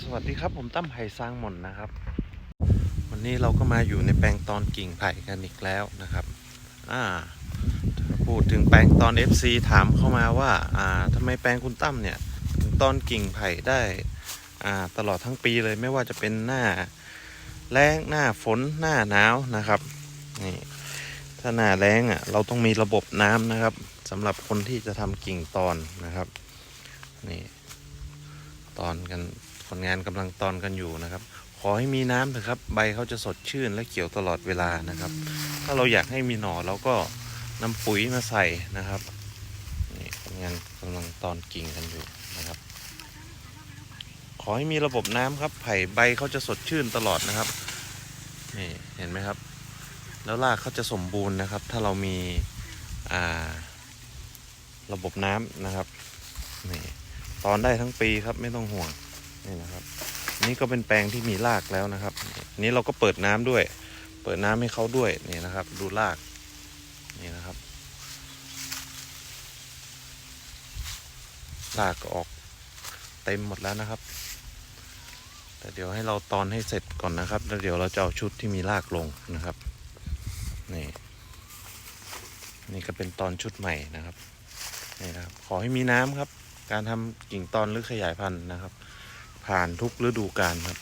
สวัสดีครับผมตั้มไผ่สร้างหมนนะครับ วันนี้เราก็มาอยู่ในแปลงตอนกิ่งไผ่กันอีกแล้วนะครับอ่าพูดถึงแปลงตอน FC ถามเข้ามาว่าอ่าทำไมแปลงคุณตั้มเนี่ยถึงตอนกิ่งไผ่ได้อ่าตลอดทั้งปีเลยไม่ว่าจะเป็นหน้าแล้งหน้าฝนหน้าหนาวนะครับนี่ถ้าหน้าแล้งอะเราต้องมีระบบน้ำนะครับสำหรับคนที่จะทำกิ่งตอนนะครับนี่ตอนกัน คนงานกำลังตอนกันอยู่นะครับ ขอให้มีน้ำเถอะครับ ใบเขาจะสดชื่นและเขียวตลอดเวลานะครับ ถ้าเราอยากให้มีหน่อเราก็นำปุ๋ยมาใส่นะครับนี่คนงานกำลังตอนกิ่งกันอยู่นะครับ ขอให้มีระบบน้ำครับไผ่ใบเขาจะสดชื่นตลอดนะครับนี่เห็นไหมครับ แล้วรากเขาจะสมบูรณ์นะครับ ถ้าเรามีอ่าระบบน้ำนะครับนี่ตอนได้ทั้งปีครับไม่ต้องห่วง นี่นะครับนี่ก็เป็นแปลงที่มีรากแล้วนะครับ นี้เราก็เปิดน้ำด้วย เปิดน้ำให้เขาด้วยนี่นะครับ ดูรากนี่นะครับรากก็ออกเต็มหมดแล้วนะครับ แต่เดี๋ยวให้เราตอนให้เสร็จก่อนนะครับ แล้วเดี๋ยวเราจะเอาชุดที่มีรากลงนะครับนี่นี่ก็เป็นตอนชุดใหม่นะครับนี่นะครับ ขอให้มีน้ำครับ การทำกิ่งตอนหรือขยายพันธุ์นะครับ ผ่านทุกฤดูกาลครับ